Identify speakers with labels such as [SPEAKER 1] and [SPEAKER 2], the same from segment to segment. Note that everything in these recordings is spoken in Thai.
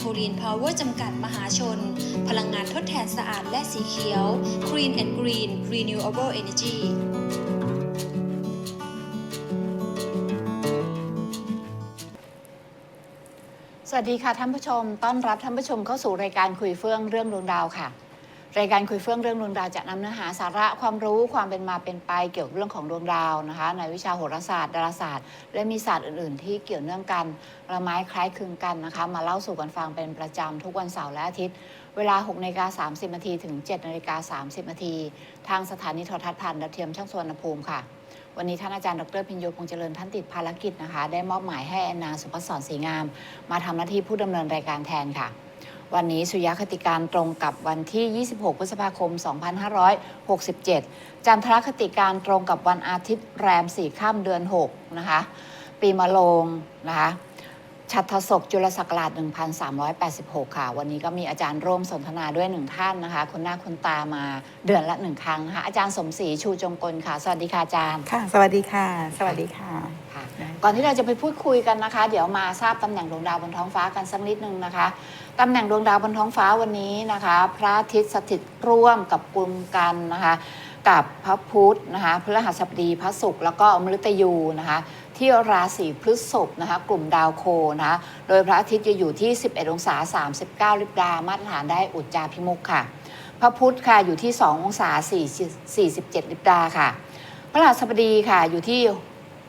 [SPEAKER 1] โดยบริษัท TPI โ o ลีนพาวเวอร์จำกัดมหาชน พลังงานทดแทนสะอาดและสีเขียว Green and Green Renewable Energy
[SPEAKER 2] สวัสดีค่ะท่านผู้ชม ต้อนรับท่านผู้ชมเข้าสู่รายการคุยเฟื่องเรื่องดวงดาวค่ะ รายการคุยเฟื่องเรื่องดวงดาวจะนำเนื้อหาสาระความรู้ความเป็นมาเป็นไปเกี่ยวกับเรื่องของดวงดาวนะคะ ในวิชาโหราศาสตร์ดาราศาสตร์ และมีศาสตร์อื่น ๆ ที่เกี่ยวเนื่องกันละไม้คล้ายคลึงกันนะคะ มาเล่าสู่กันฟังเป็นประจำทุกวันเสาร์และอาทิตย์ เวลา6นาฬิกา30นาทีถึง7นาฬิกา30นาทีทางสถานีโทรทัศน์ผ่านดาวเทียมช่างสวนภูมิค่ะวันนี้ท่านอาจารย์ดรพิญโยพงษ์เจริญท่านติดภารกิจนะคะ ได้มอบหมายให้แอนนาสุภศรศรีงาม มาทำหน้าที่ผู้ดำเนินรายการแทนค่ะ วันนี้สุริยคติการตรงกับวันที่ 26 พฤษภาคม 2567 จันทรคติการตรงกับวันอาทิตย์แรม4ค่ำเดือน 6 นะคะ ปีมะโรงนะคะชัตทศกจุลศักราช 1386 ค่ะ วันนี้ก็มีอาจารย์ร่วมสนทนาด้วยหนึ่งท่านนะคะคุณหน้าคุณตามาเดือนละหนึ่งครั้งนะคะอาจารย์สมศรีชูจงกลค่ะ สวัสดีค่ะอาจารย์
[SPEAKER 3] ค่ะ สวัสดีค่ะ สวัสดีค่ะ
[SPEAKER 2] ก่อนที่เราจะไปพูดคุยกันนะคะ เดี๋ยวมาทราบตำแหน่งดวงดาวบนท้องฟ้ากันสักนิดนึงนะคะตำแหน่งดวงดาวบนท้องฟ้าวันนี้นะคะ พระอาทิตย์สถิตร่วมกับกลุ่มกันนะคะ กับพระพุธนะคะพฤหัสบดีพระศุกร์แล้วก็มฤตยูนะคะ ที่ราศีพฤษภนะคะ กลุ่มดาวโคนะคะโดยพระอาทิตย์จะอยู่ที่ 11 องศา 39ลิบดามาตรฐานได้อุจจาพิมุขค่ะ พระพุธค่ะอยู่ที่ 2 องศา4 47ลิบดาค่ะพระราชบดีค่ะอยู่ที่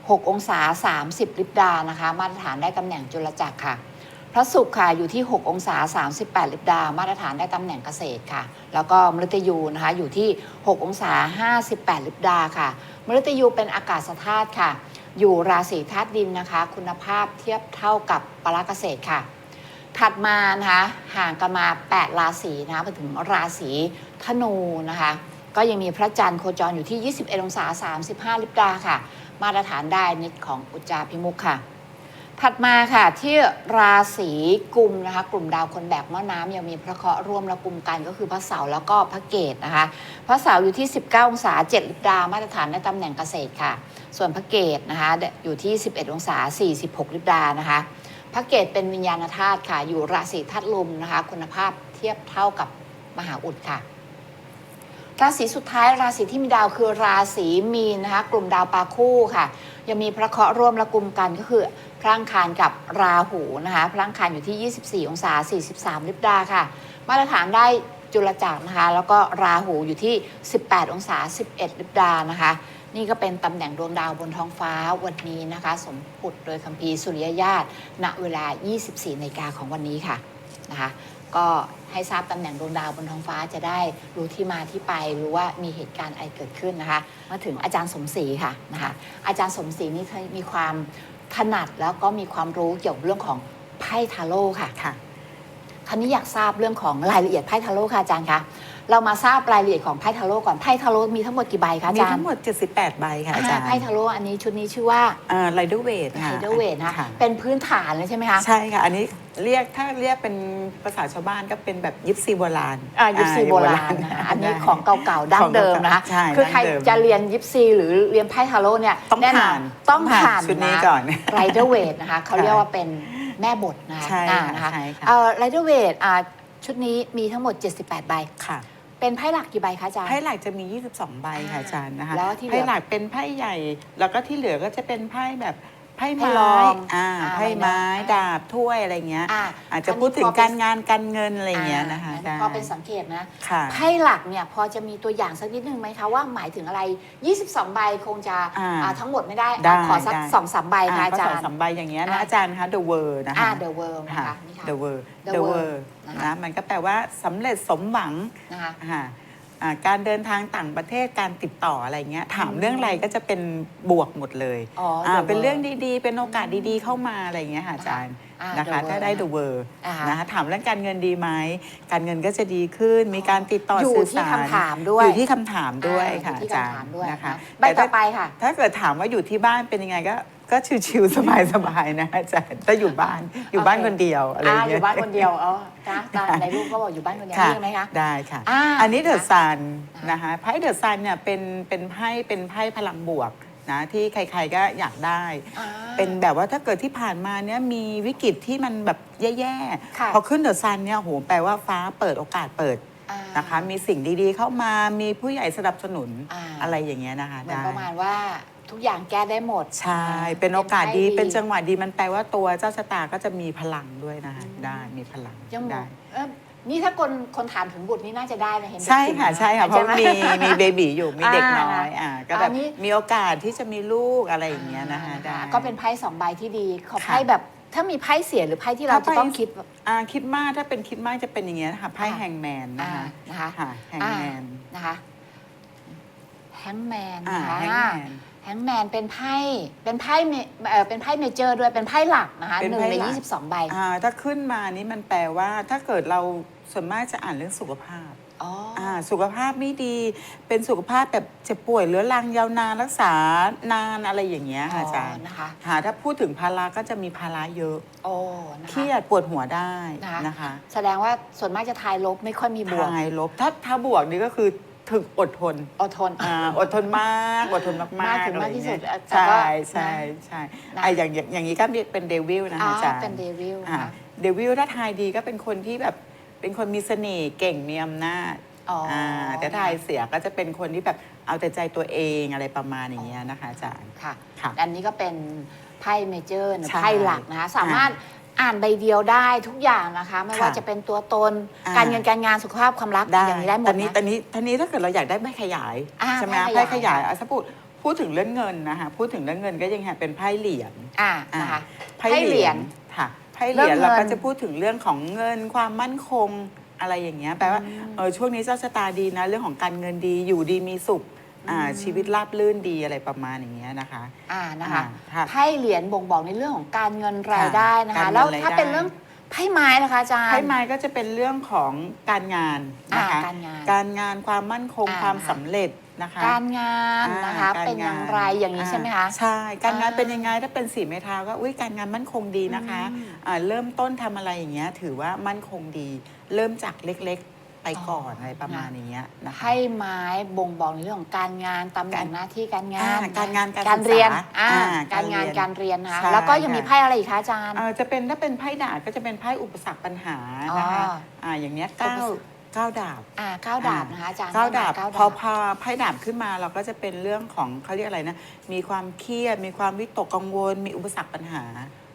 [SPEAKER 2] 6 องศา 30 ลิบดานะคะ มาตรฐานได้ตำแหน่งจุลจักรค่ะ พระศุกร์ค่ะอยู่ที่ 6 องศา 38 ลิบดา มาตรฐานได้ตำแหน่งเกษตรค่ะ แล้วก็มฤตยูนะคะอยู่ที่ 6 องศา 58 ลิบดาค่ะ มฤตยูเป็นอากาศธาตุค่ะ อยู่ราศีธาตุดินนะคะ คุณภาพเทียบเท่ากับปลาเกษตรค่ะ ถัดมานะคะห่างกันมา 8 ราศีนะคะไปถึงราศีธนูนะคะก็ยังมีพระจันทร์โคจรอยู่ที่ 21 องศา 35 ลิบดาค่ะ มาตรฐานได้นิดของอุจจาพิมุขค่ะ ถัดมาค่ะที่ราศีกุมนะคะ กลุ่มดาวคนแบกม้อน้ำยังมีพระเคราะห์ร่วมและกลุ่มกันก็คือพระเสาร์แล้วก็พระเกตนะคะ พระเสาร์อยู่ที่ 19 องศา7ลิบดามาตรฐานในตำแหน่งเกษตรค่ะ ส่วนพระเกตนะคะอยู่ที่ 11 องศา 46ลิบดานะคะพระเกตเป็นวิญญาณธาตุค่ะ อยู่ราศีธาตุลมนะคะ คุณภาพเทียบเท่ากับมหาอุดค่ะ ราศีสุดท้ายราศีที่มีดาวคือราศีมีนนะคะกลุ่มดาวปาคู่ค่ะ ยังมีพระเคราะห์ร่วมและกลุ่มกันก็คือพลังคารกับราหูนะคะพลังคารอยู่ที่ 24 องศา 43 ลิบดาค่ะ มาตรฐานได้จุลจักรนะคะแล้วก็ราหูอยู่ที่ 18 องศา 11 ลิบดานะคะ นี่ก็เป็นตำแหน่งดวงดาวบนท้องฟ้าวันนี้นะคะ สมปุดโดยคัมภีร์สุริยญาตณเวลา 24นาฬิกาของวันนี้ค่ะนะคะ ก็ให้ทราบตำแหน่งดวงดาวบนท้องฟ้าจะได้รู้ที่มาที่ไปรู้ว่ามีเหตุการณ์อะไรเกิดขึ้นนะคะ มาถึงอาจารย์สมศรีค่ะนะคะ อาจารย์สมศรีนี่มีความถนัดแล้วก็มีความรู้เกี่ยวกับเรื่องของไพ่ทาโร่ค่ะ
[SPEAKER 3] ค่ะ
[SPEAKER 2] คราวนี้อยากทราบเรื่องของรายละเอียดไพ่ทาโร่ค่ะอาจารย์คะ เรามาทราบรายละเอียดของไพ่ทาโร่ก่อนไพ่ทาโร่มีทั้งหมดกี่ใบคะอา
[SPEAKER 3] มี
[SPEAKER 2] จารย์
[SPEAKER 3] ทั้งหมด 78 ใบค่ะอาจารย์
[SPEAKER 2] ไพ่ทาโร่อันนี้ชุดนี้ชื่อว่า
[SPEAKER 3] ไรเดอร์เวท
[SPEAKER 2] ไค่ะฮเดอร์เวทนะคะ
[SPEAKER 3] ค่ะ
[SPEAKER 2] เป็นพื้นฐานเลยใช่ไหมคะ
[SPEAKER 3] ใช่ค่ะ อันนี้เรียกถ้าเรียกเป็นภาษาชาวบ้านก็เป็นแบบยิปซีโบราณ
[SPEAKER 2] อ่ายิปซีโบราณนะคะอันนี้ของเก่าๆดั้งเดิมนะคะ
[SPEAKER 3] ใช่
[SPEAKER 2] คือใคร
[SPEAKER 3] ดั้งเดิม
[SPEAKER 2] จะเรียนยิปซีหรือเรียนไพ่ทาโร่เนี่ย
[SPEAKER 3] ต้อง
[SPEAKER 2] แน่นอ
[SPEAKER 3] ผ่านน
[SPEAKER 2] ต้องผ่าน
[SPEAKER 3] ชุดนี้ก่อน
[SPEAKER 2] ไรเดอร์เวทนะคะเขาเรียกว่าเป็นแม่บทนะคะ
[SPEAKER 3] ใช่
[SPEAKER 2] อ่า
[SPEAKER 3] ค่ะ
[SPEAKER 2] นะคะ
[SPEAKER 3] ใช่ค่ะ
[SPEAKER 2] ไรเดอร์เวทชุดนี้มีทั้งหมด 78 ใบ
[SPEAKER 3] ค่ะ
[SPEAKER 2] เป็นไพ่หลักกี่ใบคะอาจารย์
[SPEAKER 3] ไพ่หลักจะมี 22 ใบค่ะอาจารย์นะคะ
[SPEAKER 2] แล้วที่เหลือ
[SPEAKER 3] ไพ่หลักเป็นไพ่ใหญ่ แล้วก็ที่เหลือก็จะเป็นไพ่แบบ ไพ่
[SPEAKER 2] ไพ่
[SPEAKER 3] ไม้
[SPEAKER 2] รอง
[SPEAKER 3] อ่า
[SPEAKER 2] อ่า
[SPEAKER 3] ไพ่ไม้
[SPEAKER 2] ใบหน้า
[SPEAKER 3] ดาบถ้วยอะไรเงี้ย
[SPEAKER 2] อ่า
[SPEAKER 3] อาจจะพูดถึงการงานการเงินอะไรเงี้ยนะคะ
[SPEAKER 2] อ่า
[SPEAKER 3] ได้
[SPEAKER 2] พอเป็นสังเกตนะ
[SPEAKER 3] ค่ะ
[SPEAKER 2] ไพ่หลักเนี่ยพอจะมีตัวอย่างสักนิดนึงไหมคะว่าหมายถึงอะไร 22 ใบคงจะ
[SPEAKER 3] อ่า
[SPEAKER 2] อ่าทั้งหมดไม่ได้
[SPEAKER 3] ได้
[SPEAKER 2] ขอสัก
[SPEAKER 3] ได้
[SPEAKER 2] สองสามใบค่ะ
[SPEAKER 3] อ่า
[SPEAKER 2] อา
[SPEAKER 3] ก็
[SPEAKER 2] จา
[SPEAKER 3] สอง
[SPEAKER 2] รย์
[SPEAKER 3] สามใบอย่างเงี้ย
[SPEAKER 2] อ่า
[SPEAKER 3] นะอาจารย์คะ The World นะคะ
[SPEAKER 2] อ่า The World นะคะนี่ค่ะ
[SPEAKER 3] The World
[SPEAKER 2] The
[SPEAKER 3] The
[SPEAKER 2] World
[SPEAKER 3] World
[SPEAKER 2] นะคะ
[SPEAKER 3] นะมันก็แปลว่าสำเร็จสมหวัง
[SPEAKER 2] นะคะ
[SPEAKER 3] ค่ะอ่า การเดินทางต่างประเทศการติดต่ออะไรเงี้ยถามเรื่องอะไรก็จะเป็นบวกหมดเลย
[SPEAKER 2] อ๋อ
[SPEAKER 3] อ่า
[SPEAKER 2] The
[SPEAKER 3] เป็นเรื่อง
[SPEAKER 2] World
[SPEAKER 3] ดีๆ เป็นโอกาสดีๆ เข้ามาอะไรเงี้ยค่ะอาจารย์
[SPEAKER 2] อ่า
[SPEAKER 3] นะคะ
[SPEAKER 2] The
[SPEAKER 3] ถ้าได้
[SPEAKER 2] World
[SPEAKER 3] The World
[SPEAKER 2] อ่าน
[SPEAKER 3] นะคะถามเรื่องการเงินดีไหมการเงินก็จะดีขึ้น มีการติดต่อ
[SPEAKER 2] อยู่
[SPEAKER 3] สื่อ
[SPEAKER 2] ที่
[SPEAKER 3] สาร
[SPEAKER 2] คำถามด้วย
[SPEAKER 3] อยู่ที่คำถามด้วย
[SPEAKER 2] อ่า
[SPEAKER 3] ค่ะ
[SPEAKER 2] อยู่ที่
[SPEAKER 3] อาจาร
[SPEAKER 2] คำถาม
[SPEAKER 3] ย์
[SPEAKER 2] ด้วย
[SPEAKER 3] นะคะ
[SPEAKER 2] ใบต่อไปค่ะ
[SPEAKER 3] ถ้าเกิดถามว่าอยู่ที่บ้านเป็นยังไงก็ ก็ชิวๆสบายๆนะอาจารย์ถ้าอยู่บ้านอยู่บ้าน
[SPEAKER 2] โอเค
[SPEAKER 3] คนเดียวอะไร
[SPEAKER 2] อ่าอ
[SPEAKER 3] เงี้ย
[SPEAKER 2] ยู่บ้านคนเดียวเออนะตามในรูปก็บอกอยู่บ้านคนเดียว
[SPEAKER 3] ค่ะ
[SPEAKER 2] นี่ไหมคะ
[SPEAKER 3] ได้ค่ะ
[SPEAKER 2] อ่า
[SPEAKER 3] อันนี้เดอะ
[SPEAKER 2] นะ
[SPEAKER 3] ซัน
[SPEAKER 2] อ่าน
[SPEAKER 3] นะคะไพ่เดอะซันเนี่ยเป็นเป็นไพ่เป็นไพ่พลังบวกนะที่ใครๆก็อยากได้
[SPEAKER 2] อ่า
[SPEAKER 3] เป็นแบบว่าถ้าเกิดที่ผ่านมาเนี่ยมีวิกฤตที่มันแบบแย่
[SPEAKER 2] ค่ะ
[SPEAKER 3] ๆพอขึ้นเดอะซันเนี่ยโหแปลว่าฟ้าเปิดโอกาสเปิด
[SPEAKER 2] อ่า
[SPEAKER 3] นะคะมีสิ่งดีๆเข้ามามีผู้ใหญ่สนับสนุน
[SPEAKER 2] อ่า
[SPEAKER 3] อะไรอย่างเงี้ยนะคะ
[SPEAKER 2] เหมือน
[SPEAKER 3] ได้
[SPEAKER 2] ประมาณว่า ทุกอย่างแก้ได้หมด
[SPEAKER 3] ใช่ เป็นโอกาสดี
[SPEAKER 2] ไพ่
[SPEAKER 3] เป็นจังหวะดีมันแปลว่าตัวเจ้าชะตาก็จะมีพลังด้วยนะคะได้มีพลัง
[SPEAKER 2] ยังบอ
[SPEAKER 3] ได้
[SPEAKER 2] กเอ้อนี่ถ้าคนคนถามถึงบุตรนี่น่าจะได้นะเห็นเด็ก
[SPEAKER 3] ใช่ค่ะ
[SPEAKER 2] ถึงน
[SPEAKER 3] ใช่ค่ะเพราะ
[SPEAKER 2] ไห
[SPEAKER 3] มีมีเบบีอยู่มีเด็กน้อย
[SPEAKER 2] อ่า
[SPEAKER 3] อ่าก็แบบ
[SPEAKER 2] อันนี้
[SPEAKER 3] มีโอกาสที่จะมีลูกอะไรอย่างเงี้ยนะคะ
[SPEAKER 2] อ่า
[SPEAKER 3] ได้
[SPEAKER 2] ก็เป็นไพ่สองใบที่ดีขอ
[SPEAKER 3] ค่ะ
[SPEAKER 2] ไพ่แบบถ้ามีไพ่เสียหรือไพ่ที่เรา
[SPEAKER 3] ถ้า
[SPEAKER 2] จะ
[SPEAKER 3] ไพ่
[SPEAKER 2] ต้องคิดแบบ
[SPEAKER 3] อ่าคิดมากถ้าเป็นคิดมากจะเป็นอย่างเงี้ยนะคะไพ่
[SPEAKER 2] ค่ะ
[SPEAKER 3] แฮงแมนนะ
[SPEAKER 2] อ่า
[SPEAKER 3] คะ
[SPEAKER 2] นะคะ
[SPEAKER 3] ค่ะแฮง
[SPEAKER 2] อ่า
[SPEAKER 3] แมน
[SPEAKER 2] นะคะแฮงแมน
[SPEAKER 3] อ่า
[SPEAKER 2] นะคะ
[SPEAKER 3] แฮงแมน
[SPEAKER 2] แฮงแมนเป็นไพ่เป็นไพ่เมเอ่อเป็นไพ่เมเจอร์ด้วยเป็นไพ่หลักนะคะ
[SPEAKER 3] เป็น
[SPEAKER 2] หนึ่ง
[SPEAKER 3] ไพ่
[SPEAKER 2] ใน
[SPEAKER 3] หลัก
[SPEAKER 2] ยี่สิบสองใบ
[SPEAKER 3] อ่าถ้าขึ้นมานี่มันแปลว่า ถ้าเกิดเราส่วนมากจะอ่านเรื่องสุขภาพ
[SPEAKER 2] อ๋ออ
[SPEAKER 3] อ่าสุขภาพไม่ดี เป็นสุขภาพแบบเจ็บป่วยเรื้อรังยาวนานรักษานานอะไรอย่างเงี้ยค่ะอาจารย์
[SPEAKER 2] นะคะ
[SPEAKER 3] ค่ะถ้าพูดถึงภาระก็จะมีภาระเยอะ
[SPEAKER 2] โอ้นะคะ
[SPEAKER 3] เครียดปวดหัวได้
[SPEAKER 2] นะคะ
[SPEAKER 3] นะคะ
[SPEAKER 2] แสดงว่าส่วนมากจะทายลบไม่ค่อยมีบวก
[SPEAKER 3] ทายลบถ้าถ้าบวกนี่ก็คือ ถึกอดทน
[SPEAKER 2] อดทน
[SPEAKER 3] อ่าอดทนมากอดทนมากๆ
[SPEAKER 2] มากถึง
[SPEAKER 3] อะไร
[SPEAKER 2] มากที่สุด
[SPEAKER 3] เงี้ย
[SPEAKER 2] แต่ก็
[SPEAKER 3] ใช่ใช่ใช่
[SPEAKER 2] นะ
[SPEAKER 3] ไอะอย่างอย่างอย่างนี้ก็เป็นเดวิลนะคะ
[SPEAKER 2] อ่า
[SPEAKER 3] อาจารย์
[SPEAKER 2] เป็นเดวิล
[SPEAKER 3] อ่า
[SPEAKER 2] ค่ะ
[SPEAKER 3] เดวิลถ้าทายดีก็เป็นคนที่แบบเป็นคนมีเสน่ห์เก่งมีอำนาจ
[SPEAKER 2] อ๋ออ่า
[SPEAKER 3] แต่ทายเสียก็จะเป็นคนที่แบบเอาแต่ใจตัวเองอะไรประมาณอย่างเงี้ยนะคะอาจารย์
[SPEAKER 2] ค่ะ
[SPEAKER 3] ค่ะ
[SPEAKER 2] อันนี้ก็เป็นไพ่เมเจอร์
[SPEAKER 3] ใช่
[SPEAKER 2] ไพ่หลักนะคะสามารถ อ่านใบเดียวได้ทุกอย่างนะคะ ไม่ว่า
[SPEAKER 3] ค่ะ
[SPEAKER 2] จะเป็นตัวตน
[SPEAKER 3] อ่า
[SPEAKER 2] การเงินการงานสุขภาพความรัก
[SPEAKER 3] ได้
[SPEAKER 2] อย่างนี้ได้หม
[SPEAKER 3] ตอ
[SPEAKER 2] ด
[SPEAKER 3] นนี้
[SPEAKER 2] นะ
[SPEAKER 3] ตอนนี้ตอนนี้ถ้าเกิดเราอยากได้ไพ่ขยาย
[SPEAKER 2] อ่า
[SPEAKER 3] ใช่ไหม
[SPEAKER 2] ไพ่
[SPEAKER 3] ไพ่
[SPEAKER 2] ข
[SPEAKER 3] ข
[SPEAKER 2] ยาย
[SPEAKER 3] ยายอะถ้าพูดพูดถึงเรื่องเงินนะคะพูดถึงเรื่องเงินก็ยังเป็นไพ่เหรียญ
[SPEAKER 2] อ่า
[SPEAKER 3] อ่า
[SPEAKER 2] นะคะ
[SPEAKER 3] ไพ่
[SPEAKER 2] ไพ่
[SPEAKER 3] เห
[SPEAKER 2] เหรี
[SPEAKER 3] รีย
[SPEAKER 2] ย
[SPEAKER 3] ญ
[SPEAKER 2] ญ
[SPEAKER 3] ค่ะไพ่เห
[SPEAKER 2] เรื่
[SPEAKER 3] รี
[SPEAKER 2] อยง
[SPEAKER 3] ญเราก็
[SPEAKER 2] เงิน
[SPEAKER 3] จะพูดถึงเรื่องของเงินความมั่นคงอะไรอย่างเงี้ยแปลว่าเออช่วงนี้เจ้าชะตาดีนะ เรื่องของการเงินดีอยู่ดีมีสุข อ่าชีวิตราบรื่นดีอะไรประมาณอย่างเงี้ยนะคะ
[SPEAKER 2] อ่านะคะ
[SPEAKER 3] อ่าค่ะ
[SPEAKER 2] ไพ่เหรียญบ่งบอกในเรื่องของการเงินรายได้นะ
[SPEAKER 3] กา
[SPEAKER 2] คะ
[SPEAKER 3] รเงิน
[SPEAKER 2] แล้ว
[SPEAKER 3] ราย
[SPEAKER 2] ถ้า
[SPEAKER 3] ได้
[SPEAKER 2] เป็นเรื่องไพ่ไม้นะคะอาจารย์
[SPEAKER 3] ไพ่ไม้ก็จะเป็นเรื่องของการงานนะคะ
[SPEAKER 2] อ่าการงาน
[SPEAKER 3] การงานความมั่นคง
[SPEAKER 2] อ่า
[SPEAKER 3] ความสำเร็จนะคะ
[SPEAKER 2] การงาน
[SPEAKER 3] อ่า
[SPEAKER 2] นะคะ
[SPEAKER 3] การ
[SPEAKER 2] เป็นอย่าง
[SPEAKER 3] งาน
[SPEAKER 2] ไรอย่างนี้ใช่ไหมคะ
[SPEAKER 3] ใช่ การงาน
[SPEAKER 2] อ่า
[SPEAKER 3] เป็นยังไงถ้าเป็นสีไม้เท้าก็อุ้ยการงานมั่นคงดีนะคะ
[SPEAKER 2] อืม
[SPEAKER 3] อ่าเริ่มต้นทำอะไรอย่างเงี้ยถือว่ามั่นคงดี เริ่มจากเล็กๆ ไปก่อน
[SPEAKER 2] อ๋ออ
[SPEAKER 3] อะไรประมาณอย่างเงี้ยนะคะ
[SPEAKER 2] ไพ่ไม้บ่งบอกในเรื่องของการงานตำแหน่งหน้าที่การงาน
[SPEAKER 3] อ่าการงานการ
[SPEAKER 2] การ
[SPEAKER 3] ศึกษา
[SPEAKER 2] เรียนอ่า
[SPEAKER 3] อ่า
[SPEAKER 2] การงาน
[SPEAKER 3] การเรียน
[SPEAKER 2] การเรียนนะคะ
[SPEAKER 3] ใช่
[SPEAKER 2] แล้วก็ยังมี
[SPEAKER 3] ค่ะ
[SPEAKER 2] ไพ่อะไรอีกคะอาจารย์
[SPEAKER 3] เอ่อจะเป็นถ้าเป็นไพ่ดาบก็จะเป็นไพ่อุปสรรคปัญหานะคะ
[SPEAKER 2] อ๋ออ่า
[SPEAKER 3] อย่างเงี้ยเก้า
[SPEAKER 2] อุปสรรค
[SPEAKER 3] เก้าดาบ
[SPEAKER 2] อ่าเก้าดาบนะคะอาจารย์
[SPEAKER 3] เก้าดาบ
[SPEAKER 2] เก้า
[SPEAKER 3] พอ
[SPEAKER 2] ดาบ
[SPEAKER 3] พอไพ่ดาบขึ้นมาเราก็จะเป็นเรื่องของเขาเรียกอะไรนะ มีความเครียด มีความวิตกกังวล มีอุปสรรคปัญหา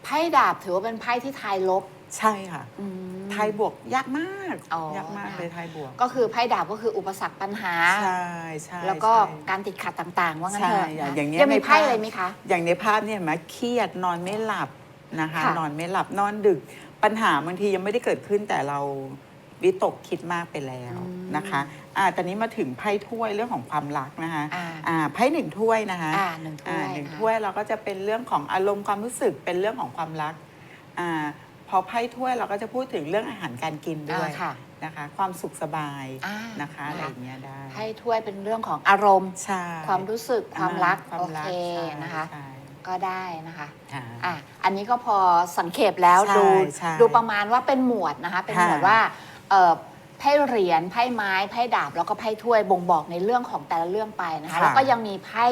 [SPEAKER 2] ไพ่ดาบถือว่าเป็นไพ่ที่ทายลบ
[SPEAKER 3] ใช่ค่ะ
[SPEAKER 2] อืม
[SPEAKER 3] ไทยบวกยากมาก
[SPEAKER 2] อ๋อ
[SPEAKER 3] ยากมาก
[SPEAKER 2] นะคะ
[SPEAKER 3] เลยไทยบวก
[SPEAKER 2] ก็คือไพ่ดาบก็คืออุปสรรคปัญหา
[SPEAKER 3] ใช่ใช่
[SPEAKER 2] แล้วก็
[SPEAKER 3] ใช่
[SPEAKER 2] การติดขัดต่างๆ ว่างั้นเถอะ
[SPEAKER 3] ใช่
[SPEAKER 2] นะ
[SPEAKER 3] อย่างเงี้ย
[SPEAKER 2] ยังมี
[SPEAKER 3] ใน
[SPEAKER 2] ไพ่
[SPEAKER 3] ภาพ
[SPEAKER 2] อะไรไหมคะ
[SPEAKER 3] อย่างในภาพเนี่ยเห็นไหมเครียดนอนไม่หลับนะคะ
[SPEAKER 2] ค่ะ
[SPEAKER 3] นอนไม่หลับนอนดึก ปัญหาบางทียังไม่ได้เกิดขึ้นแต่เราวิตกคิดมากไปแล้วนะคะอ่าตอนนี้มาถึงไพ่ถ้วยเรื่องของความรักนะคะ
[SPEAKER 2] อ่า
[SPEAKER 3] อ่าไพ่หนึ่งถ้วยนะคะ
[SPEAKER 2] อ่าหนึ่งถ้
[SPEAKER 3] อ่า
[SPEAKER 2] วย
[SPEAKER 3] หนึ่ง
[SPEAKER 2] นะคะ
[SPEAKER 3] ถ้วยเราก็จะเป็นเรื่องของอารมณ์ความรู้สึกเป็นเรื่องของความรักอ่า พอไพ่ถ้วยเราก็จะพูดถึงเรื่องอาหารการกินด้วย
[SPEAKER 2] อ่าค่ะ
[SPEAKER 3] นะคะ ความสุขสบาย
[SPEAKER 2] อ่า
[SPEAKER 3] นะคะ
[SPEAKER 2] นะคะ
[SPEAKER 3] อะไรอย่างเงี้ยได้
[SPEAKER 2] ไพ่ถ้วยเป็นเรื่องของอารมณ์
[SPEAKER 3] ใช่
[SPEAKER 2] ความรู้สึกความรัก
[SPEAKER 3] อ่า
[SPEAKER 2] โอ
[SPEAKER 3] วามรั
[SPEAKER 2] เค
[SPEAKER 3] กใช่
[SPEAKER 2] นะคะ
[SPEAKER 3] ใช่
[SPEAKER 2] ก็ได้นะคะ
[SPEAKER 3] ค่ะ
[SPEAKER 2] อะ อันนี้ก็พอสังเขปแล้ว
[SPEAKER 3] ใช่
[SPEAKER 2] ดู
[SPEAKER 3] ใช่
[SPEAKER 2] ดูประมาณว่าเป็นหมวดนะคะ เป็นหมวด
[SPEAKER 3] ค่ะ
[SPEAKER 2] ว่าเอ่อไพ่เหรียญไพ่ไม้ไพ่ดาบแล้วก็ไพ่ถ้วยบ่งบอกในเรื่องของแต่ละเรื่องไปนะคะ
[SPEAKER 3] ค่ะ
[SPEAKER 2] แล้วก็ยังมีไพ่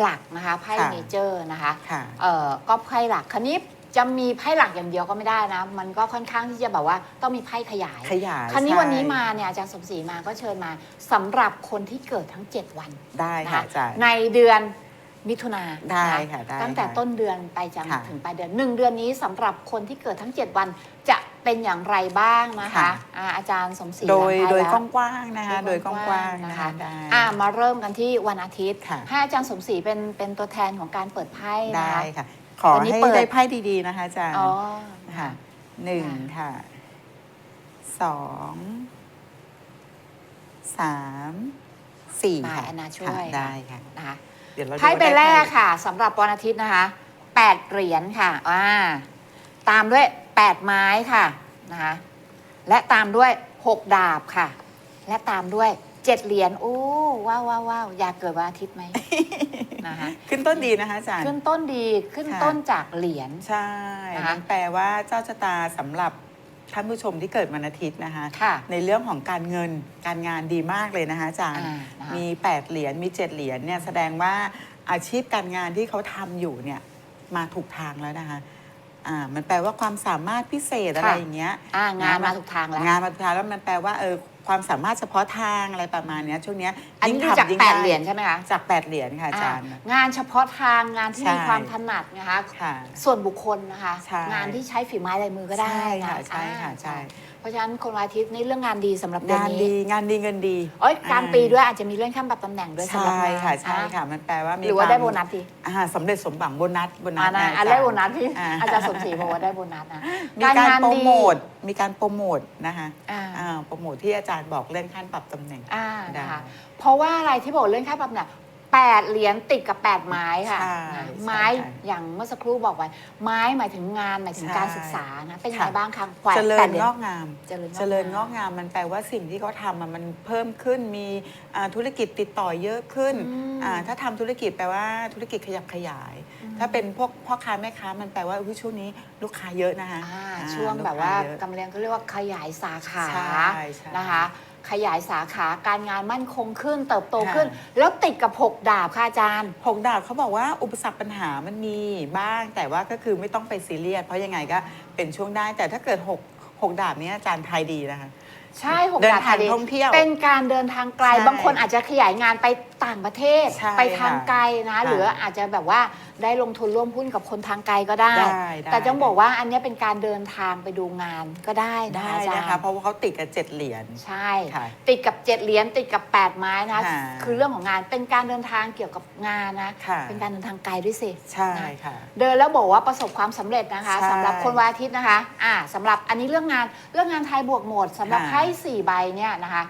[SPEAKER 2] หลักนะคะไพ่
[SPEAKER 3] ค่ะ
[SPEAKER 2] เมเจอร์นะคะ
[SPEAKER 3] ค่ะ
[SPEAKER 2] เอ่อก็ไพ่หลักคราวนี้ จะมีไพ่หลักอย่างเดียวก็ไม่ได้นะ มันก็ค่อนข้างที่จะแบบว่าต้องมีไพ่ขยาย
[SPEAKER 3] ขยาย
[SPEAKER 2] คราวนี้
[SPEAKER 3] ใช่
[SPEAKER 2] วันนี้มาเนี่ยอาจารย์สมศรีมาก็เชิญมาสำหรับคนที่เกิดทั้ง 7 วัน
[SPEAKER 3] ได้
[SPEAKER 2] นะ
[SPEAKER 3] ค่ะ
[SPEAKER 2] คะ
[SPEAKER 3] อาจารย์
[SPEAKER 2] ในเดือนมิถุนา
[SPEAKER 3] ได้
[SPEAKER 2] น
[SPEAKER 3] ค่ะได้
[SPEAKER 2] ตั้งแต่
[SPEAKER 3] ค่ะ
[SPEAKER 2] ต้นเดือนไปจน
[SPEAKER 3] ค่ะ
[SPEAKER 2] ถึงปลายเดือนหนึ่งเดือนนี้สำหรับคนที่เกิดทั้ง 7 วันจะเป็นอย่างไรบ้างนะคะ
[SPEAKER 3] ค่ะ
[SPEAKER 2] อ่าอาจารย์สมศรี
[SPEAKER 3] โดย
[SPEAKER 2] ให้
[SPEAKER 3] โดย
[SPEAKER 2] แล้ว
[SPEAKER 3] กว้างๆนะคะ โดยกว้างๆ
[SPEAKER 2] นะ
[SPEAKER 3] นะคะคะได้
[SPEAKER 2] อ่ามาเริ่มกันที่วันอาทิตย์
[SPEAKER 3] ค่ะ
[SPEAKER 2] ให้อาจารย์สมศรีเป็นเป็นตัวแทนของการเปิดไพ่นะ
[SPEAKER 3] ได้
[SPEAKER 2] คะ
[SPEAKER 3] ค่ะ ขอ
[SPEAKER 2] วันนี้
[SPEAKER 3] ให้
[SPEAKER 2] เปิด
[SPEAKER 3] ได้ไพ่ดีๆนะคะอาจารย์
[SPEAKER 2] อ๋อ
[SPEAKER 3] ค่ะหนึ่งค่ะสองสามสี่
[SPEAKER 2] มา
[SPEAKER 3] ค่ะ
[SPEAKER 2] แอนนาช่วย
[SPEAKER 3] ค่ะได้ค่ะ
[SPEAKER 2] นะคะ
[SPEAKER 3] เดี๋ยวเราดู
[SPEAKER 2] ไพ่ใบ
[SPEAKER 3] ว่าด้
[SPEAKER 2] แรก
[SPEAKER 3] ไพ่
[SPEAKER 2] ค่ะสำหรับวันอาทิตย์นะคะ8เหรียญค่ะอ่าตามด้วย8ไม้ค่ะนะคะและตามด้วย6ดาบค่ะ และตามด้วย7เหรียญโอ้ว้าวว้าวว้าวอยากเกิดวันอาทิตย์ไหม นะคะ
[SPEAKER 3] ขึ้นต้นดีนะคะอาจารย์
[SPEAKER 2] ขึ้นต้นดีขึ้น
[SPEAKER 3] ค่ะ
[SPEAKER 2] ต้นจากเหรียญ
[SPEAKER 3] ใช่
[SPEAKER 2] นะคะ
[SPEAKER 3] มันแปลว่าเจ้าชะตาสำหรับท่านผู้ชมที่เกิดวันอาทิตย์นะคะ
[SPEAKER 2] ค่ะ
[SPEAKER 3] ในเรื่องของการเงินการงานดีมากเลยนะคะอาจารย์
[SPEAKER 2] อ่านะคะ
[SPEAKER 3] มี 8 เหรียญมี 7 เหรียญเนี่ยแสดงว่าอาชีพการงานที่เขาทำอยู่เนี่ยมาถูกทางแล้วนะคะอ่ามันแปลว่าความสามารถพิเศษอะไร
[SPEAKER 2] ค่ะ
[SPEAKER 3] อย่างเงี้ย
[SPEAKER 2] อ่างานมาถูกทางแล้ว
[SPEAKER 3] งานมาถูกทางแล้วมันแปลว่าเออ ความสามารถเฉพาะทางอะไรประมาณเนี้ยช่วงเนี้ย
[SPEAKER 2] อันนี้
[SPEAKER 3] ยิ่ง
[SPEAKER 2] คือจาก
[SPEAKER 3] ทำยิ่ง
[SPEAKER 2] แปด
[SPEAKER 3] ไเห
[SPEAKER 2] รียญใช่ไหมคะ
[SPEAKER 3] จากแปดเหรียญค่ะอาจารย์
[SPEAKER 2] อ่างานเฉพาะทางงานที่
[SPEAKER 3] ใช่
[SPEAKER 2] มีความถนัดนะคะ
[SPEAKER 3] ค่ะ
[SPEAKER 2] ส่วนบุคคลนะคะ
[SPEAKER 3] ใช่
[SPEAKER 2] งานที่ใช้ฝีไม้ลายมือก็ได้
[SPEAKER 3] ใช่ค่ะ
[SPEAKER 2] น
[SPEAKER 3] ใช่ค่ะใช่
[SPEAKER 2] เพราะฉะนั้นคนวันอาทิตย์นี่เรื่องงานดีสำหรับเดือน
[SPEAKER 3] งาน
[SPEAKER 2] นี้
[SPEAKER 3] ดีงานดีเงินดี
[SPEAKER 2] เอ้ยกลาง
[SPEAKER 3] อ่
[SPEAKER 2] ปีด้วยอาจจะมีเลื่อนขั้นปรับตำแหน่งด้วยสำหรับ
[SPEAKER 3] ใช่
[SPEAKER 2] งาน
[SPEAKER 3] ค่ะใช่
[SPEAKER 2] อ่
[SPEAKER 3] ค่ะ มันแปลว่ามี
[SPEAKER 2] หรือว่าได้
[SPEAKER 3] คม
[SPEAKER 2] โบนัสดี
[SPEAKER 3] อ่าสำเร็จสมหวังโบนัสโบนั
[SPEAKER 2] อ่า
[SPEAKER 3] ส
[SPEAKER 2] นะ
[SPEAKER 3] นะ
[SPEAKER 2] อะได้โบนัสพี่
[SPEAKER 3] อ่า
[SPEAKER 2] อาจารย์สมศรีบอกว่าได้โบนัสนะ
[SPEAKER 3] มีการโปรโมท
[SPEAKER 2] ดี
[SPEAKER 3] มีการโปรโมทนะคะ
[SPEAKER 2] อ่า
[SPEAKER 3] อ่าโปรโมทที่อาจารย์บอกเรื่องขั้นปรับตำแหน่ง
[SPEAKER 2] อ่า
[SPEAKER 3] ได้
[SPEAKER 2] นะคะเพราะว่าอะไรที่บอกเรื่องค่าปรับเนี่ย แปดเหรียญติดกับแปดไม้ค่ะ
[SPEAKER 3] ใช่
[SPEAKER 2] นะ
[SPEAKER 3] ใช่
[SPEAKER 2] ไม้
[SPEAKER 3] ใช่
[SPEAKER 2] อย่างเมื่อสักครู่บอกไว้ ไม้หมายถึงงานหมายถึง
[SPEAKER 3] ใช่
[SPEAKER 2] การศึกษานะเป็นยังไง
[SPEAKER 3] ค่ะ
[SPEAKER 2] บ้างคะแปด
[SPEAKER 3] เจริ
[SPEAKER 2] แป
[SPEAKER 3] ญ
[SPEAKER 2] ดเหรียญ
[SPEAKER 3] งอกงาม
[SPEAKER 2] เจริญงอกงาม
[SPEAKER 3] เจริญงอกงามมันแปลว่าสิ่งที่เขาทำอะมันเพิ่มขึ้นมีอ่าธุรกิจติดต่อเยอะขึ้น
[SPEAKER 2] อืม
[SPEAKER 3] อ่าถ้าทำธุรกิจแปลว่าธุรกิจขยับขยาย ถ้าเป็นพวกพ่อค้าแม่ค้ามันแปลว่าอุ๊ยช่วงนี้ลูกค้าเยอะนะคะ
[SPEAKER 2] อ่า
[SPEAKER 3] อ่า
[SPEAKER 2] ช่วง
[SPEAKER 3] ลูก
[SPEAKER 2] แบบ
[SPEAKER 3] ค้
[SPEAKER 2] ว่า
[SPEAKER 3] เยอะ
[SPEAKER 2] กำลังก็เรียกว่าขยายสาขา
[SPEAKER 3] ใช่ใช่
[SPEAKER 2] นะคะ ขยายสาขาการงานมั่นคงขึ้น เติบโต
[SPEAKER 3] ค่ะ
[SPEAKER 2] ขึ้นแล้วติดกับหกดาบค่ะอาจารย์
[SPEAKER 3] หกดาบเขาบอกว่าอุปสรรคปัญหามันมีบ้าง แต่ว่าก็คือไม่ต้องไปซีเรียสเพราะยังไงก็เป็นช่วงได้ แต่ถ้าเกิดหกหกดาบเนี้ยอาจารย์ทายดีนะคะ
[SPEAKER 2] ใช่หก
[SPEAKER 3] เดิน
[SPEAKER 2] ดาบ
[SPEAKER 3] ทาง
[SPEAKER 2] ดี
[SPEAKER 3] ท่องเที่ยว
[SPEAKER 2] เป็นการเดินทางไกล
[SPEAKER 3] ใช่
[SPEAKER 2] บางคนอาจจะขยายงานไปต่างประเทศ
[SPEAKER 3] ใช่
[SPEAKER 2] ไปทางไกลนะ
[SPEAKER 3] ค่ะ
[SPEAKER 2] หรืออาจจะแบบว่าได้ลงทุนร่วมหุ้นกับคนทางไกลก็ได้
[SPEAKER 3] ได้ได้
[SPEAKER 2] แต่ต้องบอกว่าอันเนี้ยเป็นการเดินทางไปดูงานก็ได้นะ
[SPEAKER 3] ได้
[SPEAKER 2] อาจาร
[SPEAKER 3] นะคะ
[SPEAKER 2] ย์
[SPEAKER 3] เพราะว่าเขาติดกับเจ็ดเหรียญ
[SPEAKER 2] ใช่
[SPEAKER 3] ค่ะ
[SPEAKER 2] ติดกับเจ็ดเหรียญติดกับแปดไม้นะ
[SPEAKER 3] ค่ะ
[SPEAKER 2] คือเรื่องของงานเป็นการเดินทางเกี่ยวกับงานนะ
[SPEAKER 3] ค่ะ
[SPEAKER 2] เป็นการเดินทางไกลด้วยสิ
[SPEAKER 3] ใช่ค่ะ
[SPEAKER 2] เดินแล้วบอกว่าประสบความสำเร็จนะคะ
[SPEAKER 3] ใช่
[SPEAKER 2] สำหรับคนวันอาทิตย์นะคะ อ่าสำหรับอันนี้เรื่องงานเรื่องงานไทยบวกหมดสำหรับ
[SPEAKER 3] ค่ะ
[SPEAKER 2] ไพ่สี่ใบเนี่ยนะคะ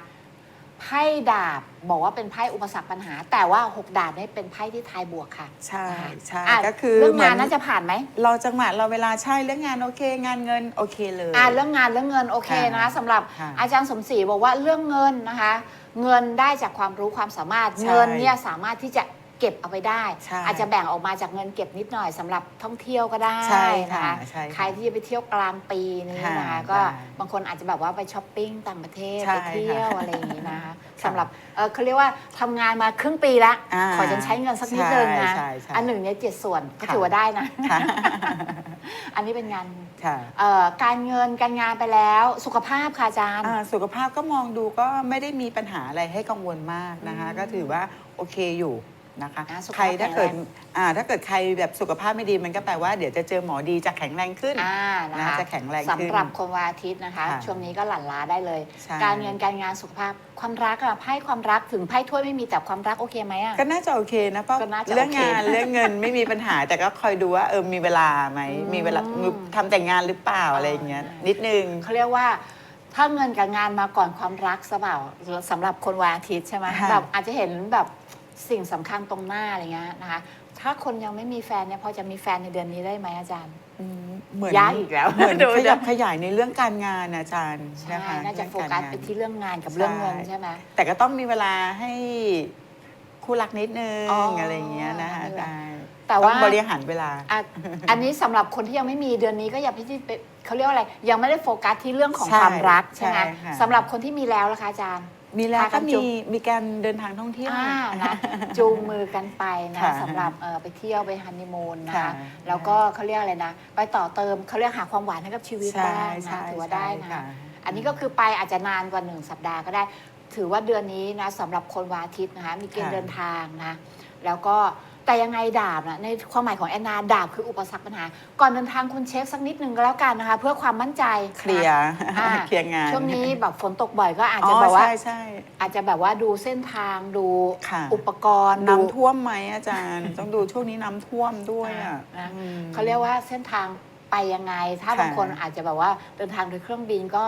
[SPEAKER 2] ไพ่ดาบบอกว่าเป็นไพ่อุปสรรคปัญหา แต่ว่าหกดาบเนี่ยเป็นไพ่ที่ทายบวกค่ะ
[SPEAKER 3] ใช่ใช่
[SPEAKER 2] อะ
[SPEAKER 3] ก็คือ
[SPEAKER 2] เรื่อง
[SPEAKER 3] เหมื
[SPEAKER 2] งานน่าจะผ่านไหม
[SPEAKER 3] เราจังหวะเราเวลาใช่เรื่องงานโอเค งานเงินโอเคเลย
[SPEAKER 2] อ่าเรื่องงานเรื่องเงินโอเคนะคะ
[SPEAKER 3] ค่ะ
[SPEAKER 2] สำหรับ
[SPEAKER 3] ค่ะ
[SPEAKER 2] อาจารย์สมศรีบอกว่าเรื่องเงินนะคะ เงินได้จากความรู้ความสามารถ
[SPEAKER 3] ใช่
[SPEAKER 2] เงินเนี่ยสามารถที่จะ เก็บเอาไปได้
[SPEAKER 3] ใช่
[SPEAKER 2] อาจจะแบ่งออกมาจากเงินเก็บนิดหน่อยสำหรับท่องเที่ยวก็ได้
[SPEAKER 3] ใช่
[SPEAKER 2] นะ
[SPEAKER 3] ค่ะ
[SPEAKER 2] คะ
[SPEAKER 3] ใช่ค่ะ
[SPEAKER 2] ใครที่จะไปเที่ยวกลางปีนี้นะคะ
[SPEAKER 3] ค่ะ
[SPEAKER 2] ก็
[SPEAKER 3] ได้
[SPEAKER 2] บางคนอาจจะแบบว่าไปช้อปปิ้งต่างประเทศ
[SPEAKER 3] ใช่
[SPEAKER 2] ไปเที่ยว
[SPEAKER 3] ค่ะ
[SPEAKER 2] อะไรอย่างนี้นะคะ
[SPEAKER 3] ค่ะ
[SPEAKER 2] สำหรับเอ่อเขาเรียกว่าทำงานมาครึ่งปีละ
[SPEAKER 3] อ่า
[SPEAKER 2] ขอฉันใช้เงินสักนิดนึงนะ
[SPEAKER 3] ใช่ใช่
[SPEAKER 2] อันหนึ่งเนี่ยเจ็ดส่วนก็
[SPEAKER 3] ค่ะ
[SPEAKER 2] ถือว่าได้นะ
[SPEAKER 3] ค่ะ
[SPEAKER 2] อันนี้เป็นงาน
[SPEAKER 3] ค่ะ
[SPEAKER 2] เอ่อการเงินการงานไปแล้วสุขภาพค่ะอาจารย์
[SPEAKER 3] อ่าสุขภาพก็มองดูก็ไม่ได้มีปัญหาอะไรให้กังวลมากนะคะ
[SPEAKER 2] อืม
[SPEAKER 3] ก็ถือว่าโอเคอยู่ นะคะ
[SPEAKER 2] อ่าสุขภาพ
[SPEAKER 3] ใครถ้าเกิด
[SPEAKER 2] แข็งแรง
[SPEAKER 3] อ่าถ้าเกิดใครแบบสุขภาพไม่ดีมันก็แปลว่าเดี๋ยวจะเจอหมอดีจะแข็งแรงขึ้น
[SPEAKER 2] อ่านะคะ
[SPEAKER 3] จะแข็งแรงขึ้น
[SPEAKER 2] สำหรับคนวันอาทิตย์นะคะ
[SPEAKER 3] ค่ะ
[SPEAKER 2] ช่วงนี้ก็หลั่นล้าได้เลย
[SPEAKER 3] ใช่
[SPEAKER 2] การเงินการงานสุขภาพความรักอะไพ่ความรักถึงไพ่ถ้วยไม่มีแต่ความรักโอเคไหมอะ
[SPEAKER 3] ก็น่าจะโอเคนะเพราะ
[SPEAKER 2] ก็น่าจะ
[SPEAKER 3] เรื่อง
[SPEAKER 2] โอเค
[SPEAKER 3] งานเรื่องเงินไม่มีปัญหา แต่ก็คอยดูว่าเออมีเวลาไหม
[SPEAKER 2] อืม
[SPEAKER 3] มีเวลาทำแต่งงานหรือเปล่าอะไรอย่างเงี้ย
[SPEAKER 2] อ่านิ
[SPEAKER 3] นิดนึง
[SPEAKER 2] เขาเรียกว่า ถ้าเงินกับงานมาก่อนความรักสเปล่าสำหรับคนวันอาทิตย์ใช่ไหม
[SPEAKER 3] ค่ะ
[SPEAKER 2] แบบอาจจะเห็นแบบ สิ่งสำคัญตรงหน้าอะไรเงี้ยนะคะ ถ้าคนยังไม่มีแฟนเนี่ยพอจะมีแฟนในเดือนนี้ได้ไหมอาจารย์
[SPEAKER 3] อืมเหมือน
[SPEAKER 2] ยากอีกแล้ว
[SPEAKER 3] เหมือน
[SPEAKER 2] ดู
[SPEAKER 3] ขยับ
[SPEAKER 2] นะ
[SPEAKER 3] ขยายในเรื่องการงานอาจารย์
[SPEAKER 2] ใช่
[SPEAKER 3] นะคะ
[SPEAKER 2] น่าจะโฟ
[SPEAKER 3] เรื่อง
[SPEAKER 2] กัส
[SPEAKER 3] ร
[SPEAKER 2] ไป
[SPEAKER 3] งาน
[SPEAKER 2] ที่เรื่องงานกับเรื่องเงิน
[SPEAKER 3] ใช่
[SPEAKER 2] ใช่ไหม
[SPEAKER 3] แต่ก็ต้องมีเวลาให้คู่รักนิดนึง
[SPEAKER 2] อ๋ออ
[SPEAKER 3] อะไรอย่างเงี้ยนะคะ
[SPEAKER 2] มีเวลา
[SPEAKER 3] ได้
[SPEAKER 2] แต่ว่า
[SPEAKER 3] ต้องบริหารเวลา
[SPEAKER 2] อะอันนี้สำหรับคนที่ยังไม่มีเดือนนี้ก็อย่าพิจิตเขาเรียกว่าอะไร ยังไม่ได้โฟกัสที่เรื่องของ
[SPEAKER 3] ใช่
[SPEAKER 2] ความรักใช่ไหม
[SPEAKER 3] ใช่ค่ะ
[SPEAKER 2] สำหรับคนที่มีแล้วล่ะคะอาจารย์
[SPEAKER 3] มีแล้ว
[SPEAKER 2] พากั
[SPEAKER 3] ก็
[SPEAKER 2] น
[SPEAKER 3] มี
[SPEAKER 2] จุ๊บ
[SPEAKER 3] มีการเดินทางท่องเที่ยว
[SPEAKER 2] อ่านะจูงมือกันไปนะ
[SPEAKER 3] ค่ะ
[SPEAKER 2] สำหรับเอ่อไปเที่ยวไปฮันนีมูนนะ
[SPEAKER 3] ค่ะ
[SPEAKER 2] คะแล้วก็เขาเรียกอะไรนะ ไปต่อเติมเขาเรียกหาความหวานให้กับชีวิต
[SPEAKER 3] ใช่
[SPEAKER 2] บ้าง
[SPEAKER 3] ใช่
[SPEAKER 2] นะถือว่าได้
[SPEAKER 3] ใช่
[SPEAKER 2] นะ
[SPEAKER 3] ค่ะ
[SPEAKER 2] อันนี้ก็คือไปอาจจะนานกว่าหนึ่งสัปดาห์ก็ได้ ถือว่าเดือนนี้นะสำหรับคนวันอาทิตย์นะคะมีเกณฑ์
[SPEAKER 3] ค่ะ
[SPEAKER 2] เดินทางนะ แล้วก็ แต่ยังไงดาบนะในความหมายของแอนนาดาบคืออุปสรรคปัญหา ก่อนเดินทางคุณเช็คสักนิดนึงก็แล้วกันนะคะ เพื่อความมั่นใจ
[SPEAKER 3] เคลียร์
[SPEAKER 2] อ่า
[SPEAKER 3] เคลียร์งาน
[SPEAKER 2] ช่วงนี้แบบฝนตกบ่อยก็อาจ
[SPEAKER 3] อ๋
[SPEAKER 2] จะ
[SPEAKER 3] อ
[SPEAKER 2] แบบว่า
[SPEAKER 3] ใช่ใช่
[SPEAKER 2] อาจจะแบบว่าดูเส้นทางดู
[SPEAKER 3] ค่ะ
[SPEAKER 2] อุปกรณ์ดู
[SPEAKER 3] น้ำท่วมไหมอาจารย์ ต้องดูช่วงนี้น้ำท่วมด้วยอะ
[SPEAKER 2] นะ
[SPEAKER 3] อืม
[SPEAKER 2] เขาเรียกว่าเส้นทางไปยังไง ถ้า
[SPEAKER 3] ค่ะ
[SPEAKER 2] บางคนอาจจะแบบว่าเดินทางโดยเครื่องบินก็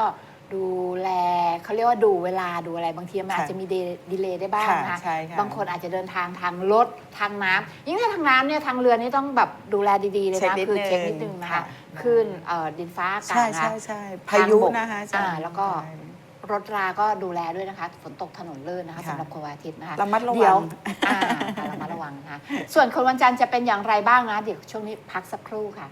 [SPEAKER 2] ดูแลเขาเรียกว่าดูเวลาดูอะไรบางทีมัน
[SPEAKER 3] ค่ะ
[SPEAKER 2] อาจจะมีดีเลย์ได้บ้าง
[SPEAKER 3] ค่ะ
[SPEAKER 2] นะคะ
[SPEAKER 3] ใช่ค่ะ
[SPEAKER 2] บางคนอาจจะเดินทางทางรถทางน้ำยิ่งถ้าทางน้ำเนี่ยทางเรือนี่ต้องแบบดูแลดีๆเลย
[SPEAKER 3] เช็ค
[SPEAKER 2] นะ
[SPEAKER 3] นิด
[SPEAKER 2] คือ
[SPEAKER 3] นึง
[SPEAKER 2] เช็คนิดนึงนะคะ
[SPEAKER 3] ค่ะ
[SPEAKER 2] ขึ้นเอ่อดินฟ้าอากา
[SPEAKER 3] ใช่
[SPEAKER 2] ศนะ
[SPEAKER 3] ใช่
[SPEAKER 2] คะ
[SPEAKER 3] ใช่พายุนะคะอาจาร
[SPEAKER 2] อ่า
[SPEAKER 3] ย์
[SPEAKER 2] แล้วก็
[SPEAKER 3] ใช่
[SPEAKER 2] รถราก็ดูแลด้วยนะคะ ฝนตกถนนลื่นนะคะ
[SPEAKER 3] ค่ะ
[SPEAKER 2] สำหรับคนวันอาทิตย์นะคะ
[SPEAKER 3] ระมัดระวัง
[SPEAKER 2] เดี๋ยวอ่าระมัดระวังนะคะส่วนคนวันจันทร์จะเป็นอย่างไรบ้างนะเดี๋ยวช่วงนี้พักสักครู่ค่ะ